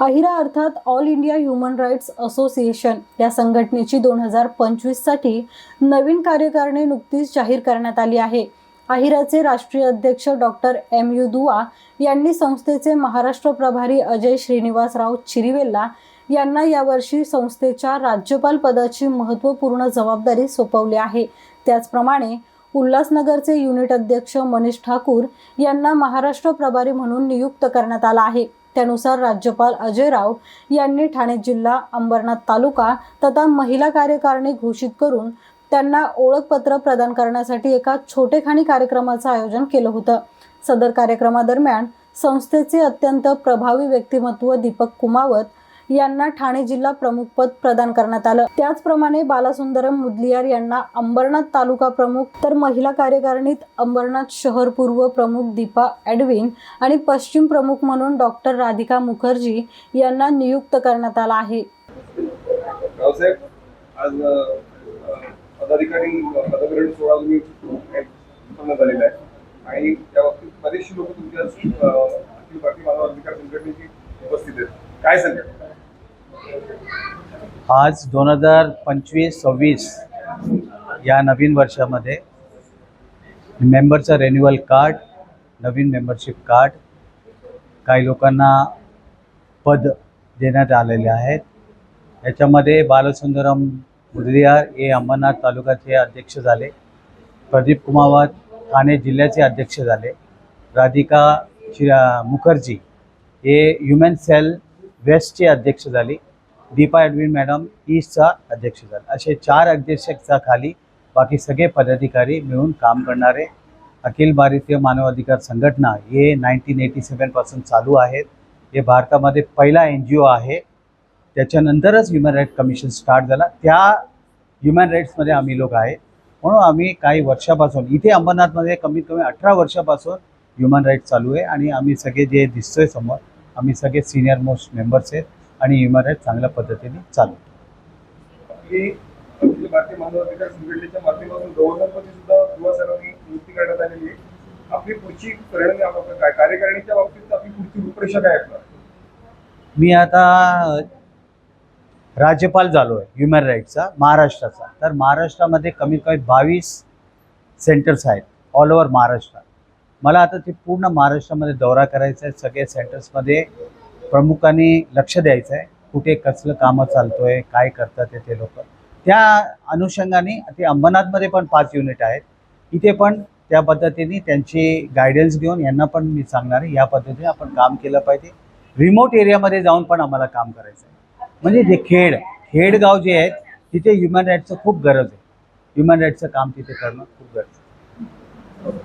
अहिरा अर्थात all India human rights association या संघटनेची दोन हजार पंचवीससाठी नवीन कार्यकारिणी नुकतीच जाहीर करण्यात आली आहे. अहिराचे राष्ट्रीय अध्यक्ष डॉक्टर एम यू दुआ यांनी संस्थेचे महाराष्ट्र प्रभारी अजय श्रीनिवासराव चिरिवेल्ला यांना यावर्षी संस्थेच्या राज्यपाल पदाची महत्त्वपूर्ण जबाबदारी सोपवली आहे. त्याचप्रमाणे उल्हासनगरचे युनिट अध्यक्ष मनीष ठाकूर यांना महाराष्ट्र प्रभारी म्हणून नियुक्त करण्यात आला आहे. त्यानुसार राज्यपाल अजय राव यांनी ठाणे जिल्हा अंबरनाथ तालुका तथा महिला कार्यकारिणी घोषित करून त्यांना ओळखपत्र प्रदान करण्यासाठी एका छोटेखानी कार्यक्रमाचं आयोजन केलं होतं. सदर कार्यक्रमादरम्यान संस्थेचे अत्यंत प्रभावी व्यक्तिमत्व दीपक कुमावत यांना ठाणे जिल्हा प्रमुख पद प्रदान करण्यात आलं. त्याचप्रमाणे बालासुंदरम मुदलियार यांना अंबरनाथ तालुका प्रमुख तर महिला कार्यकारिणीत अंबरनाथ शहर पूर्व प्रमुख दीपा ॲडविन आणि पश्चिम प्रमुख म्हणून डॉक्टर राधिका मुखर्जी यांना नियुक्त करण्यात आला आहे. आज पदाधिकारी पदग्रहण सोहळा तुम्ही संपन्न झालेला आहे. आणि त्या बाबतीत बरेचशी लोक तुमच्या अखिल भारतीय मानव अधिकार संघटनेची उपस्थित आहेत. काय सांगा आज दोन हजार पंचवीस सव्वीस या नवीन वर्षामध्ये मेंबरचं रेन्युअल कार्ड नवीन मेंबरशिप कार्ड काही लोकांना पद देण्यात आलेले आहेत. याच्यामध्ये बालसुंदरम मुदलियार हे अंबरनाथ तालुक्याचे अध्यक्ष झाले. प्रदीप कुमावत ठाणे जिल्ह्याचे अध्यक्ष झाले. राधिका शिरा मुखर्जी हे ह्युमन सेल वेस्टचे अध्यक्ष झाली. दीपा ॲडविन मॅडम ईस्टचा अध्यक्ष झाले असे चार अध्यक्षाच्या खाली बाकी सगळे पदाधिकारी मिळून काम करणारे अखिल भारतीय मानवाधिकार संघटना हे नाईन्टीन एटी सेवनपासून चालू आहेत. हे भारतामध्ये पहिला एन जी ओ आहे. त्याच्यानंतरच ह्युमन राईट कमिशन स्टार्ट झाला. त्या ह्युमन राईट्समध्ये आम्ही लोक आहे. म्हणून आम्ही काही वर्षापासून इथे अंबरनाथमध्ये कमीत कमी अठरा वर्षापासून ह्युमन राईट चालू आहे आणि आम्ही सगळे जे दिसतोय समोर आम्ही सगळे सिनियर मोस्ट मेंबर्स आहेत. आणि ह्युमन राईट चांगल्या पद्धतीने चालू. आहे. अखिल भारतीय मानव अधिकार संघटनेच्या माध्यमातून गव्हर्नरमध्ये सुद्धा दुवा सरांनी नियुक्ती करण्यात आलेली आहे. आपली पुढची परिणामी आपण काय कार्यकारिणीच्या बाबतीत आपली पुढची रूपरेषा काय असणार? मी आता राज्यपाल झालो आहे ह्युमन राईटचा महाराष्ट्राचा. तर महाराष्ट्रामध्ये कमीत कमी बावीस सेंटर्स आहेत ऑल ओव्हर महाराष्ट्र. मला आता ते पूर्ण महाराष्ट्रामध्ये दौरा करायचा आहे सगळे सेंटर्समध्ये प्रमुखाने लक्ष द्यायचं आहे कुठे कसलं कामं चालतो आहे काय करतात ते ते लोक. त्या अनुषंगाने ते अंबरनाथमध्ये पण पाच युनिट आहेत. इथे पण त्या पद्धतीने त्यांची गायडन्स घेऊन यांना पण मी सांगणार आहे या पद्धतीने आपण काम केलं पाहिजे. रिमोट एरियामध्ये जाऊन पण आम्हाला काम करायचं आहे म्हणजे जे खेड खेडगाव जे आहेत तिथे ह्युमन राईटचं खूप गरज आहे. ह्युमन राईटचं काम तिथे करणं खूप गरज आहे.